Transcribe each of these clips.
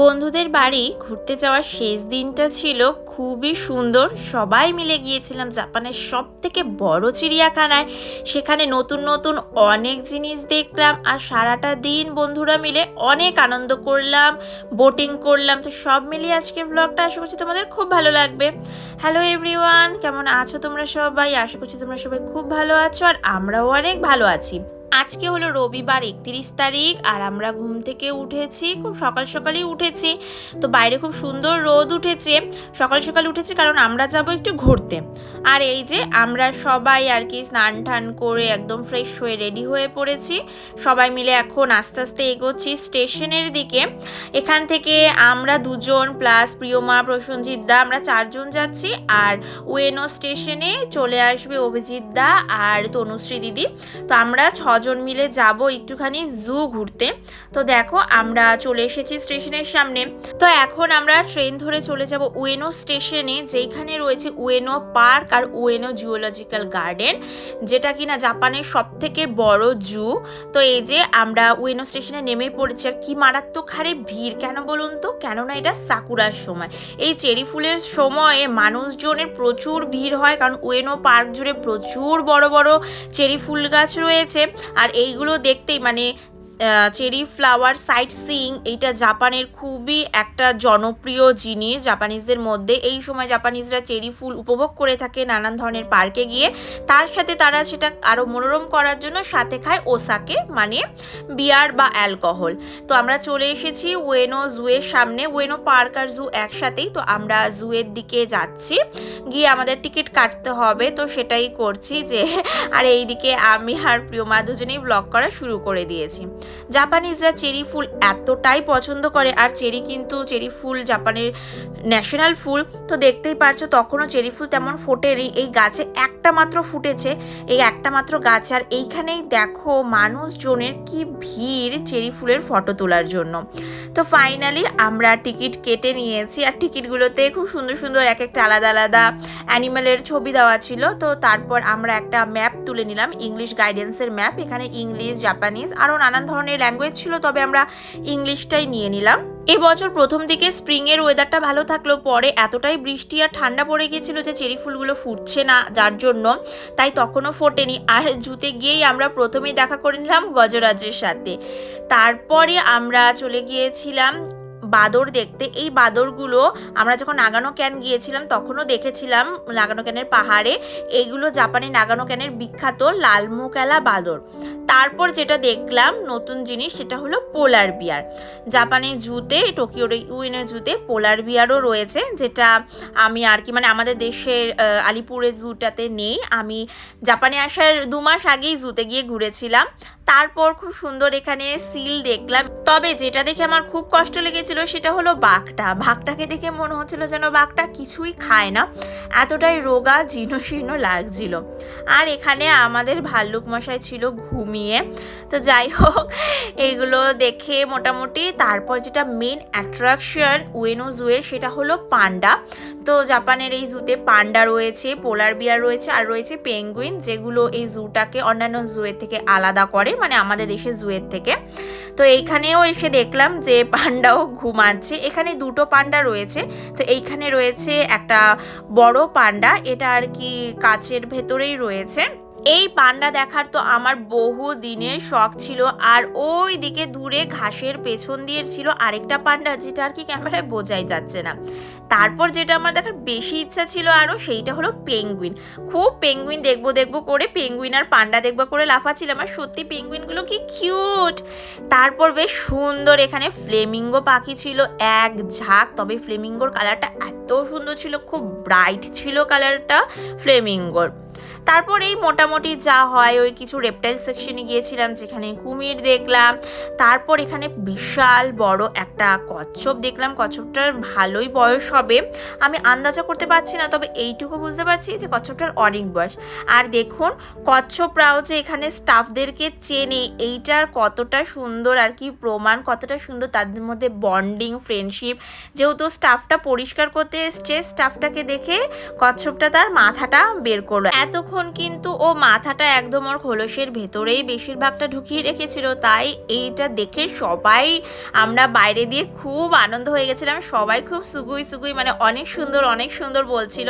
বন্ধুদের বাড়ি ঘুরতে যাওয়ার শেষ দিনটা ছিল খুবই সুন্দর। সবাই মিলে গিয়েছিলাম জাপানের সব থেকে বড় চিড়িয়াখানায়। সেখানে নতুন নতুন অনেক জিনিস দেখলাম আর সারাটা দিন বন্ধুরা মিলে অনেক আনন্দ করলাম বোটিং করলাম। তো সব মিলিয়ে আজকের ব্লগটা আশা করছি তোমাদের খুব ভালো লাগবে। হ্যালো এভরিওয়ান কেমন আছো তোমরা সবাই? আশা করছি তোমরা সবাই খুব ভালো আছো আর আমরাও অনেক ভালো আছি। আজকে হলো রবিবার একত্রিশ তারিখ আর আমরা ঘুম থেকে উঠেছি, খুব সকাল সকালই উঠেছি। তো বাইরে খুব সুন্দর রোদ উঠেছে, সকাল সকাল উঠেছি কারণ আমরা যাব একটু ঘুরতে। আর এই যে আমরা সবাই আর কি স্নান টান করে একদম ফ্রেশ হয়ে রেডি হয়ে পড়েছি। সবাই মিলে এখন আস্তে আস্তে এগোচ্ছি স্টেশনের দিকে। এখান থেকে আমরা দুজন প্লাস প্রিয়মা, প্রসঞ্জিৎ দা, আমরা চারজন যাচ্ছি আর ওয়েনো স্টেশনে চলে আসবে অভিজিৎ দা আর তনুশ্রী দিদি। তো আমরা ছজন মিলে যাব একটুখানি জু ঘুরতে। তো দেখো, আমরা চলে এসেছি স্টেশনের সামনে। তো এখন আমরা ট্রেন ধরে চলে যাব উয়েনো স্টেশনে যেখানে রয়েছে উয়েনো পার্ক আর উয়েনো জুওলজিক্যাল গার্ডেন, যেটা কিনা জাপানের সব থেকে বড় জু। তো এই যে আমরা উয়েনো স্টেশনে নেমে পড়েছি, আর কি মারাত্মক হারে ভিড়, কেন বলুন তো? কেননা এটা সাকুরার সময়। এই চেরি ফুলের সময়ে মানুষজনের প্রচুর ভিড় হয়, কারণ উয়েনো পার্ক জুড়ে প্রচুর বড় বড় চেরি ফুল গাছ রয়েছে। আর এইগুলো দেখতেই মানে চেরি ফ্লাওয়ার সাইট সিইং, এইটা জাপানের খুবই একটা জনপ্রিয় জিনিস। জাপানিজদের মধ্যে এই সময় জাপানিজরা চেরি ফুল উপভোগ করে থাকে নানান ধরনের পার্কে গিয়ে। তার সাথে তারা সেটা আরও মনোরম করার জন্য সাথে খায় ওসাকে মানে বিয়ার বা অ্যালকোহল। তো আমরা চলে এসেছি ওয়েনো জুয়ের সামনে। ওয়েনো পার্ক আর জু একসাথেই, তো আমরা জুয়ের দিকে যাচ্ছি। গিয়ে আমাদের টিকিট কাটতে হবে, তো সেটাই করছি যে, আর এইদিকে আমি আর প্রিয়মা দুজনেই ব্লগ করা শুরু করে দিয়েছি। জাপানিজরা চেরি ফুল এতটাই পছন্দ করে, আর চেরি কিন্তু চেরি ফুল জাপানের ন্যাশনাল ফুল। তো দেখতেই পারছ, তখনও চেরি ফুল তেমন ফোটেনি। এই গাছে একটা মাত্র ফুটেছে, এই একটা মাত্র গাছ। আর এইখানেই দেখো মানুষজনের কি ভিড় চেরি ফুলের ফটো তোলার জন্য। তো ফাইনালি আমরা টিকিট কেটে নিয়েছি আর টিকিটগুলোতে খুব সুন্দর সুন্দর এক একটা আলাদা আলাদা অ্যানিমেলের ছবি দেওয়া ছিল। তো তারপর আমরা একটা ম্যাপ তুলে নিলাম ইংলিশ গাইডেন্সের ম্যাপ এখানে ইংলিশ জাপানিজ আরও নানান ধরনের ল্যাঙ্গুয়েজ ছিল, তবে আমরা ইংলিশটাই নিয়ে নিলাম। এবছর প্রথম দিকে স্প্রিংয়ের ওয়েদারটা ভালো থাকল পরে এতটাই বৃষ্টি আর ঠান্ডা পড়ে গিয়েছিল যে চেরি ফুলগুলো ফুটছে না যার জন্য। তাই তখনও ফোটেনি। আর জুতে গিয়েই আমরা প্রথমেই দেখা করে নিলাম গজরাজের সাথে। তারপরে আমরা চলে গিয়েছিলাম বাদর দেখতে। এই বাদরগুলো আমরা যখন নাগানো ক্যান গিয়েছিলাম, তখনও দেখেছিলাম নাগানো ক্যানের পাহাড়ে। এইগুলো জাপানি নাগানো ক্যানের বিখ্যাত লালমুকালা বাদর। তারপর যেটা দেখলাম নতুন জিনিস, সেটা হলো পোলার বিয়ার। জাপানে জুতে, টোকিওর ইউএনের জুতে পোলার বিয়ারও রয়েছে, যেটা আমি আর কি মানে আমাদের দেশের আলিপুরের জুটাতে নেই। আমি জাপানে আসার দু মাস আগেই জুতে গিয়ে ঘুরেছিলাম। তারপর খুব সুন্দর এখানে সিল দেখলাম। তবে যেটা দেখে আমার খুব কষ্ট লেগেছিল সেটা হলো বাঘটা। বাঘটাকে দেখে মনে হচ্ছিল যেন বাঘটা কিছুই খায় না। এতটাই রোগা জীর্ণ লাগছিল। আর এখানে আমাদের ভাল্লুক মশাই ছিল ঘুমিয়ে। তো যাই হোক, এগুলো দেখে মোটামুটি তারপর যেটা মেন অ্যাট্রাকশন উয়েনো জুয়ের সেটা হলো পান্ডা। তো জাপানের এই জুতে পান্ডা রয়েছে পোলার বিয়ার রয়েছে আর রয়েছে পেঙ্গুইন যেগুলো এই জুটাকে অন্যান্য জুয়ের থেকে আলাদা করে। মানে আমাদের দেশে জুয়ের থেকে। তো এইখানেও এসে দেখলাম যে পান্ডাও ঘুমাচ্ছে। এখানে দুটো পান্ডা রয়েছে। তো এইখানে রয়েছে একটা বড় পান্ডা। এটা আর কি কাচের ভেতরেই রয়েছে। এই পান্ডা দেখার তো আমার বহু দিনের শখ ছিল। আর ওই দিকে দূরে ঘাসের পেছন দিয়ে ছিল আরেকটা পান্ডা, যেটা আর কি ক্যামেরায় বোঝাই যাচ্ছে না। তারপর যেটা আমার দেখার বেশি ইচ্ছা ছিল আরও সেইটা হলো পেঙ্গুইন। খুব পেঙ্গুইন দেখব দেখব করে, পেঙ্গুইন আর পান্ডা দেখব করে লাফাচ্ছিলাম। আর সত্যি পেঙ্গুইনগুলো কি কিউট! তারপর বেশ সুন্দর এখানে ফ্লেমিঙ্গো পাখি ছিল, এক ঝাঁক। তবে ফ্লেমিঙ্গোর কালারটা এত সুন্দর ছিল, খুব ব্রাইট ছিল কালারটা ফ্লেমিঙ্গোর। তারপর এই মোটামুটি যা হয়, ওই কিছু রেপটাইল সেকশনে গিয়েছিলাম, যেখানে কুমির দেখলাম। তারপর এখানে বিশাল বড় একটা কচ্ছপ দেখলাম। কচ্ছপটার ভালোই বয়স হবে। আমি আন্দাজা করতে পারছি না, তবে এইটুকু বুঝতে পারছি যে কচ্ছপটার অনেক বয়স। আর দেখুন কচ্ছপরাও যে এখানে স্টাফদেরকে চেনে, এইটার কতটা সুন্দর আর কি প্রমাণ, কতটা সুন্দর তাদের মধ্যে বন্ডিং ফ্রেন্ডশিপ যেহেতু স্টাফটা পরিষ্কার করতে এসছে স্টাফটাকে দেখে কচ্ছপটা তার মাথাটা বের করল। এতক্ষণ তখন কিন্তু ও মাথাটা একদম ওর খোলসের ভেতরেই বেশিরভাগটা ঢুকিয়ে রেখেছিল। তাই এইটা দেখে সবাই, আমরা বাইরে দিয়ে খুব আনন্দ হয়ে গেছিলাম। সবাই খুব সুগুই সুগুই মানে অনেক সুন্দর অনেক সুন্দর বলছিল।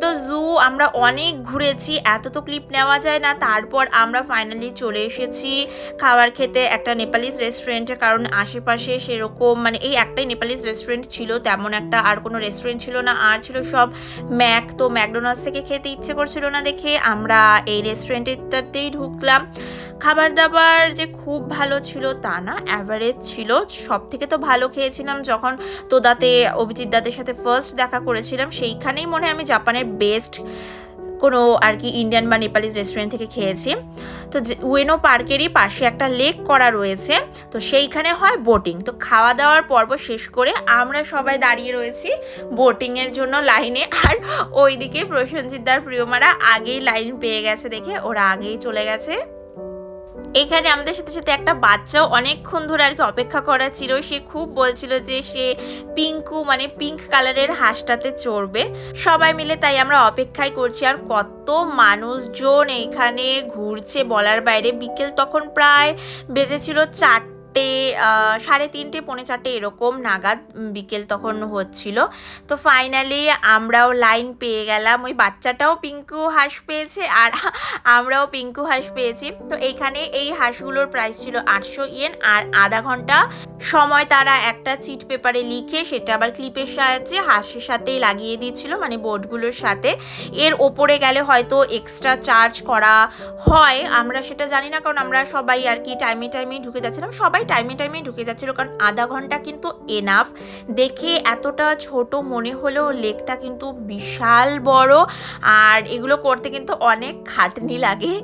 তো জু, আমরা অনেক ঘুরেছি, এত তো ক্লিপ নেওয়া যায় না। তারপর আমরা ফাইনালি চলে এসেছি খাবার খেতে একটা নেপালিজ রেস্টুরেন্টে কারণ আশেপাশে সেরকম মানে এই একটাই নেপালিজ রেস্টুরেন্ট ছিল, তেমন একটা আর কোনো রেস্টুরেন্ট ছিল না। আর ছিল সব ম্যাক, তো ম্যাকডোনাল্ডস থেকে খেতে ইচ্ছে করছিল না দেখে। আমরা এই রেস্টুরেন্টেরটাতেই ঢুকলাম। খাবার দাবার যে খুব ভালো ছিল তা না অ্যাভারেজ ছিল। সব থেকে তো ভালো খেয়েছিলাম যখন তোদাতে, অভিজিৎ দাদের সাথে ফার্স্ট দেখা করেছিলাম, সেইখানেই মনে হয় আমি জাপানের বেস্ট কোনো আর কি ইন্ডিয়ান বা নেপালিজ রেস্টুরেন্ট থেকে খেয়েছি। তো উয়েনো পার্কেরই পাশে একটা লেক করা রয়েছে। তো সেইখানে হয় বোটিং তো খাওয়া দাওয়ার পর্ব শেষ করে আমরা সবাই দাঁড়িয়ে রয়েছি বোটিংয়ের জন্য লাইনে আর ওইদিকে প্রসেনজিৎদার প্রিয়মারা আগেই লাইন পেয়ে গেছে দেখে। ওরা আগেই চলে গেছে। এখানে আমাদের সাথে সাথে একটা বাচ্চাও অনেকক্ষণ ধরে আর কি অপেক্ষা করা ছিল। সে খুব বলছিল যে সে পিঙ্কু মানে পিঙ্ক কালারের হাঁসটাতে চড়বে। সবাই মিলে তাই আমরা অপেক্ষাই করছি। আর কত মানুষজন এইখানে ঘুরছে বলার বাইরে। বিকেল তখন প্রায় বেজেছিল চারটে। আহ, সাড়ে তিনটে পৌনে চারটে এরকম নাগাদ বিকেল তখন হচ্ছিল। তো ফাইনালি আমরাও লাইন পেয়ে গেলাম। ওই বাচ্চাটাও পিঙ্কু হাঁস পেয়েছে আর আমরাও পিঙ্কু হাঁস পেয়েছি। তো এইখানে এই হাঁসগুলোর প্রাইস ছিল আটশো ইয়েন আর আধা ঘণ্টা সময় তারা একটা চিট পেপারে লিখে সেটা আবার ক্লিপের সাহায্যে হাঁসের সাথেই লাগিয়ে দিচ্ছিল মানে বোর্ডগুলোর সাথে। এর ওপরে গেলে হয়তো এক্সট্রা চার্জ করা হয় আমরা সেটা জানি না কারণ আমরা সবাই আর কি টাইমে টাইমে ঢুকে যাচ্ছিলাম। সবাই টাইমে টাইমে ঢুকে যাচ্ছিল, কারণ আধা ঘণ্টা কিন্তু এনাফ দেখে এতটা ছোট মনে হলেও লেকটা কিন্তু বিশাল বড়, আর এগুলো করতে কিন্তু অনেক খাটনি লাগে।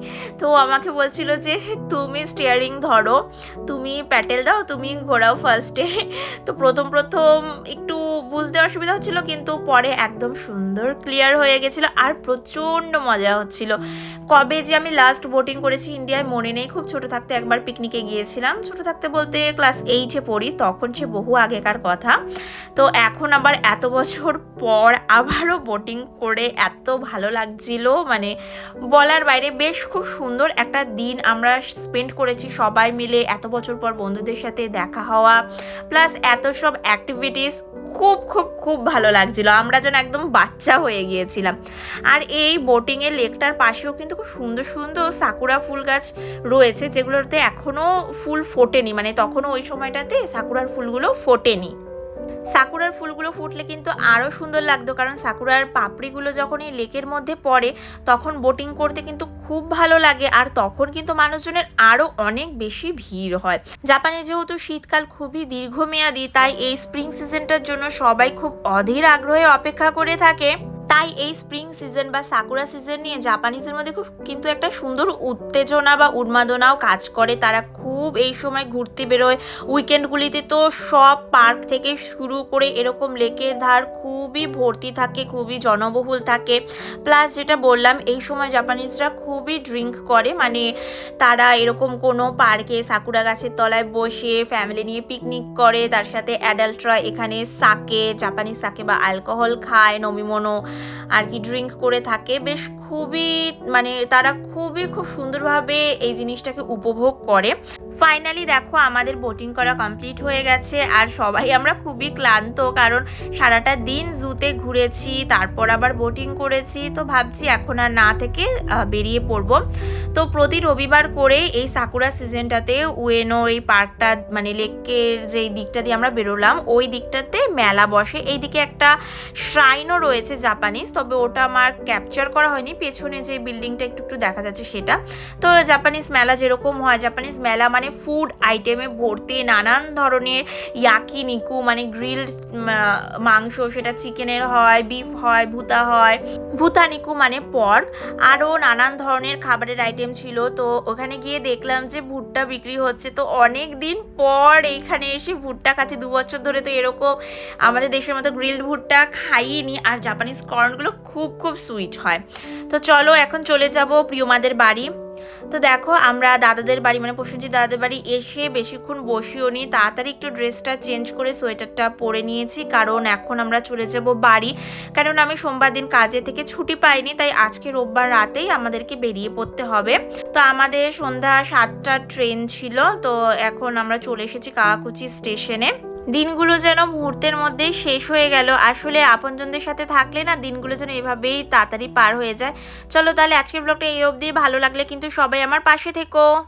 তো আমাকে বলছিল যে, তুমি স্টিয়ারিং ধরো, তুমি প্যাটেল দাও, তুমি ঘোরাও ফার্স্টে তো প্রথম প্রথম একটু বুঝতে অসুবিধা হচ্ছিল, কিন্তু পরে একদম সুন্দর ক্লিয়ার হয়ে গেছিল, আর প্রচণ্ড মজা হচ্ছিল। কবে যে আমি লাস্ট বোটিং করেছি ইন্ডিয়ায় মনে নেই, খুব ছোট থাকতে একবার পিকনিকে গিয়েছিলাম, ছোট থাকতে বলতে ক্লাস এইটে পড়ি, তখন সে বহু আগেকার কথা। তো এখন আবার এত বছর পর আবারও বোটিং করে এত ভালো লাগছিল মানে বলার বাইরে বেশ খুব সুন্দর একটা দিন আমরা স্পেন্ড করেছি সবাই মিলে, এত বছর পর বন্ধুদের সাথে দেখা হওয়া প্লাস এত সব অ্যাক্টিভিটিস খুব খুব খুব ভালো লাগছিল। আমরা যেন একদম বাচ্চা হয়ে গিয়েছিলাম। আর এই বোটিংয়ের লেকটার পাশেও কিন্তু খুব সুন্দর সুন্দর সাকুরা ফুল গাছ রয়েছে, যেগুলোতে এখনও ফুল ফোটেনি। মানে তখনও ওই সময়টাতে সাকুরার ফুলগুলো ফোটেনি। সাকুরার ফুলগুলো ফুটলে কিন্তু আরও সুন্দর লাগতো, কারণ সাকুরার পাপড়িগুলো যখন এই লেকের মধ্যে পড়ে, তখন বোটিং করতে কিন্তু খুব ভালো লাগে, আর তখন কিন্তু মানুষজনের আরও অনেক বেশি ভিড় হয়। জাপানে যেহেতু শীতকাল খুবই দীর্ঘমেয়াদী, তাই এই স্প্রিং সিজনটার জন্য সবাই খুব অধীর আগ্রহে অপেক্ষা করে থাকে। তাই এই স্প্রিং সিজন বা সাকুরা সিজন নিয়ে জাপানিজদের মধ্যে খুব কিন্তু একটা সুন্দর উত্তেজনা বা উন্মাদনাও কাজ করে। তারা খুব এই সময় ঘুরতে বেরোয়। উইকেন্ডগুলিতে তো সব পার্ক থেকে শুরু করে এরকম লেকের ধার খুবই ভর্তি থাকে, খুবই জনবহুল থাকে। প্লাস যেটা বললাম, এই সময় জাপানিজরা খুবই ড্রিঙ্ক করে। মানে তারা এরকম কোনো পার্কে সাকুরা গাছের তলায় বসে ফ্যামিলি নিয়ে পিকনিক করে। তার সাথে অ্যাডাল্টরা এখানে সাকে জাপানিজ সাকে বা অ্যালকোহল খায়, নমিমনো আর কি ড্রিঙ্ক করে থাকে বেশ খুবই মানে তারা খুবই খুব সুন্দরভাবে এই জিনিসটাকে উপভোগ করে। ফাইনালি দেখো আমাদের বোটিং করা কমপ্লিট হয়ে গেছে। আর সবাই আমরা খুবই ক্লান্ত, কারণ সারাটা দিন জুতে ঘুরেছি, তারপর আবার বোটিং করেছি। তো ভাবছি এখন আর না থেকে বেরিয়ে পড়ব। তো প্রতি রবিবার করে এই সাকুরা সিজনটাতে উয়েনো এই পার্কটা মানে লেকের যে দিকটা দিয়ে আমরা বেরোলাম, ওই দিকটাতে মেলা বসে। এইদিকে একটা শ্রাইনও রয়েছে জাপানিজ তবে ওটা আমার ক্যাপচার করা হয়নি। পেছনে যে বিল্ডিংটা একটু একটু দেখা যাচ্ছে সেটা। তো জাপানিজ মেলা যেরকম হয় জাপানিজ মেলা মানে ফুড আইটেমে ভর্তি নানান ধরনের ইয়াকি নিকু মানে গ্রিলড মাংস, সেটা চিকেনের হয় বিফ হয়, ভুতা হয়। ভুতা নিকু মানে পর্ক আরও নানান ধরনের খাবারের আইটেম ছিল। তো ওখানে গিয়ে দেখলাম যে ভুট্টা বিক্রি হচ্ছে। তো অনেক দিন পর এইখানে এসে ভুট্টা খাচ্ছি। দু বছর ধরে তো এরকম আমাদের দেশের মতো গ্রিলড ভুট্টা খাইনি। আর জাপানিজ কর্নগুলো খুব খুব সুইট হয়। তো চলো, এখন চলে যাব প্রিয়মাদের বাড়ি। তো দেখো, আমরা দাদাদের বাড়ি মানে প্রসেনজিৎ দাদাদের বাড়ি এসে বেশিক্ষণ বসিও নি। তাড়াতাড়ি একটু ড্রেসটা চেঞ্জ করে সোয়েটারটা পরে নিয়েছি, কারণ এখন আমরা চলে যাব বাড়ি। কারণ আমি সোমবার দিন কাজে থেকে ছুটি পাইনি, তাই আজকে রোববার রাতেই আমাদেরকে বেরিয়ে পড়তে হবে। তো আমাদের সন্ধ্যা সাতটার ট্রেন ছিল, তো এখন আমরা চলে এসেছি কাকাকুচি স্টেশনে। দিনগুলো যেন মুহূর্তের মধ্যেই শেষ হয়ে গেল। আসলে আপনজনদের সাথে থাকলে না দিনগুলো যেন এভাবেই তাড়াতাড়ি পার হয়ে যায়। চলো তাহলে আজকের ব্লগটা এই অবধি। ভালো লাগলে কিন্তু সবাই আমার পাশে থেকো।